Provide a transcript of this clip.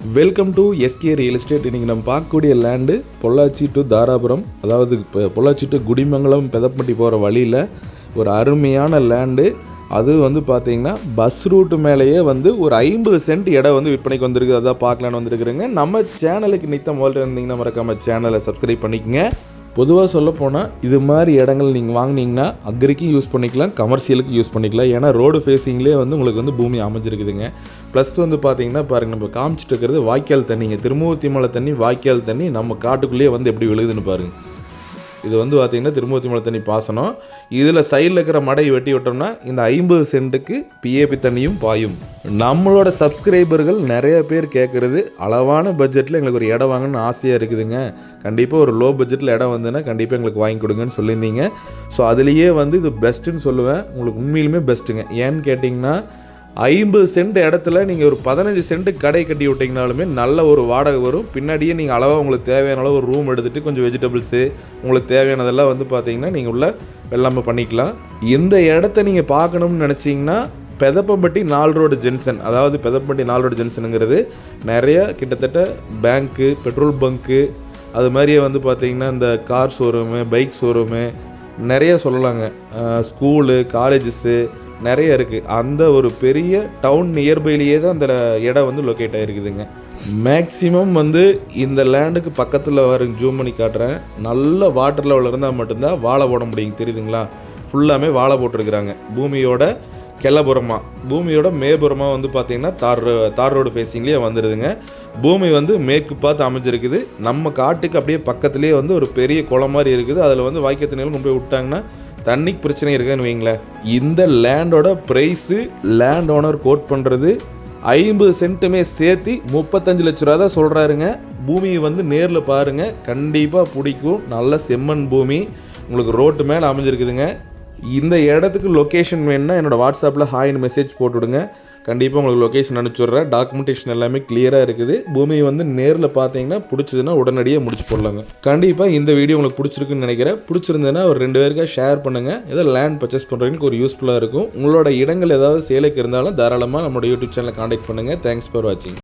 Welcome to SK real estate இன்றைக்கி நம்ம பார்க்கக்கூடிய லேண்டு பொள்ளாச்சி டு தாராபுரம். அதாவது இப்போ பொள்ளாச்சி டு குடிமங்கலம் பெதப்பட்டி போகிற வழியில் ஒரு அருமையான லேண்டு அது வந்து பார்த்தீங்கன்னா பஸ் ரூட்டு மேலேயே வந்து ஒரு ஐம்பது சென்ட் இடம் வந்து விற்பனைக்கு வந்திருக்கு அதான் பார்க்கலான்னு வந்திருக்குறேங்க. நம்ம சேனலுக்கு நித்த முதல்ல இருந்தீங்கன்னா மறக்காமல் சேனலை சப்ஸ்கிரைப் பண்ணிக்கங்க. பொதுவாக சொல்லப்போனால் இது மாதிரி இடங்கள் நீங்கள் வாங்குனீங்கன்னா அக்ரிக்கும் யூஸ் பண்ணிக்கலாம் கமர்ஷியலுக்கு யூஸ் பண்ணிக்கலாம். ஏன்னா ரோடு ஃபேஸிங்லேயே வந்து உங்களுக்கு வந்து பூமி அமைஞ்சிருக்குதுங்க. ப்ளஸ் வந்து பார்த்தீங்கன்னா பாருங்கள் நம்ம காமிச்சிட்டு இருக்கிறது வாய்க்கால் தண்ணிங்க திருமூர்த்தி மலை தண்ணி வாய்க்கால் தண்ணி நம்ம காட்டுக்குள்ளேயே வந்து எப்படி விழுகுதுன்னு பாருங்கள் இது வந்து பார்த்திங்கன்னா திருமூர்த்தி மலை தண்ணி பாசனம். இதில் சைடில் இருக்கிற மடையை வெட்டி விட்டோம்னா இந்த ஐம்பது சென்ட்டுக்கு பிஏபி தண்ணியும் பாயும். நம்மளோட சப்ஸ்கிரைபர்கள் நிறைய பேர் கேட்குறது அளவான பட்ஜெட்டில் எங்களுக்கு ஒரு இடம் வாங்கணும்னு ஆசையாக இருக்குதுங்க. கண்டிப்பாக ஒரு லோ பட்ஜெட்டில் இடம் வந்துன்னா கண்டிப்பாக எங்களுக்கு வாங்கி கொடுங்கன்னு சொல்லியிருந்தீங்க. ஸோ அதுலேயே வந்து இது பெஸ்ட்டுன்னு சொல்லுவேன். உங்களுக்கு உண்மையிலுமே பெஸ்ட்டுங்க ஏன்னு கேட்டிங்கன்னா ஐம்பது சென்ட் இடத்துல நீங்கள் ஒரு பதினஞ்சு சென்ட் கடை கட்டி விட்டிங்கனாலுமே நல்ல ஒரு வாடகை வரும். பின்னாடியே நீங்கள் அளவாக உங்களுக்கு தேவையான அளவு ஒரு ரூம் எடுத்துகிட்டு கொஞ்சம் வெஜிடபிள்ஸு உங்களுக்கு தேவையானதெல்லாம் வந்து பார்த்தீங்கன்னா நீங்கள் உள்ள வெள்ளாமல் பண்ணிக்கலாம். இந்த இடத்த நீங்கள் பார்க்கணும்னு நினச்சிங்கன்னா பெதப்பம்பட்டி நால் ரோடு ஜென்சன் அதாவது பெதப்பம்பட்டி நால் ரோடு ஜென்சனுங்கிறது நிறைய கிட்டத்தட்ட பேங்க்கு பெட்ரோல் பங்க்கு அது மாதிரியே வந்து பார்த்தீங்கன்னா இந்த கார் ஷோரூமு பைக் ஷோரூமு நிறைய சொல்லலாங்க. ஸ்கூலு காலேஜஸ்ஸு நிறைய இருக்குது அந்த ஒரு பெரிய டவுன் நியர்பைலேயே தான் அந்த இடம் வந்து லொக்கேட் ஆகிருக்குதுங்க மேக்ஸிமம் வந்து இந்த லேண்டுக்கு பக்கத்தில் வர ஜூம் பண்ணி காட்டுறேன். நல்ல வாட்டர் லெவலில் இருந்தால் மட்டும்தான் வாழை போட முடியும் தெரியுதுங்களா? ஃபுல்லாமே வாழை போட்டிருக்கிறாங்க. பூமியோட கிளபுறமாக பூமியோட மேபுறமாக வந்து பார்த்திங்கன்னா தார் ரோ- தார் ரோடு ஃபேஸிங்லேயே வந்துடுதுங்க பூமி வந்து மேற்கு பார்த்து அமைஞ்சிருக்குது. நம்ம காட்டுக்கு அப்படியே பக்கத்துலேயே வந்து ஒரு பெரிய குளம் மாதிரி இருக்குது. அதில் வந்து வாய்க்கால் தண்ணியில் கொண்டு போய் விட்டாங்கன்னா தண்ணிக்கு பிரச்சனை இருக்குதுன்னு வைங்களேன் இந்த லேண்டோட ப்ரைஸு லேண்ட் ஓனர் கோட் பண்ணுறது ஐம்பது சென்ட்டுமே சேர்த்து முப்பத்தஞ்சு லட்ச ரூபா தான் சொல்கிறாருங்க பூமியை வந்து நேரில் பாருங்கள் கண்டிப்பாக பிடிக்கும். நல்ல செம்மண் பூமி. உங்களுக்கு ரோட்டு மேலே அமைஞ்சிருக்குதுங்க. இந்த இடத்துக்கு லொக்கேஷன் வேணுன்னா என்னோட வாட்ஸ்அப்பில் ஹாய்னு மெசேஜ் போட்டுவிடுங்க கண்டிப்பாக உங்களுக்கு லொக்கேஷன் அனுப்பிச்சுட்றேன் டாக்குமெண்டேஷன் எல்லாமே கிளியராக இருக்குது. பூமியை வந்து நேரில் பார்த்தீங்கன்னா பிடிச்சதுன்னா உடனடியாக முடிச்சு போடலாங்க. கண்டிப்பாக இந்த வீடியோ உங்களுக்கு பிடிச்சிருக்குன்னு நினைக்கிறேன். பிடிச்சிருந்ததுன்னா ஒரு ரெண்டு பேருக்கா ஷேர் பண்ணுங்கள் ஏதோ லேண்ட் பர்ச்சேஸ் பண்ணுறதுக்கு ஒரு யூஸ்ஃபுல்லாக இருக்கும். உங்களோட இடங்கள் ஏதாவது சேலைக்கு இருந்தாலும் தாராளமாக நம்மளோட யூடியூப் சேனலை காண்டாக்ட் பண்ணுங்கள் தேங்க்ஸ் ஃபார் வாட்சிங்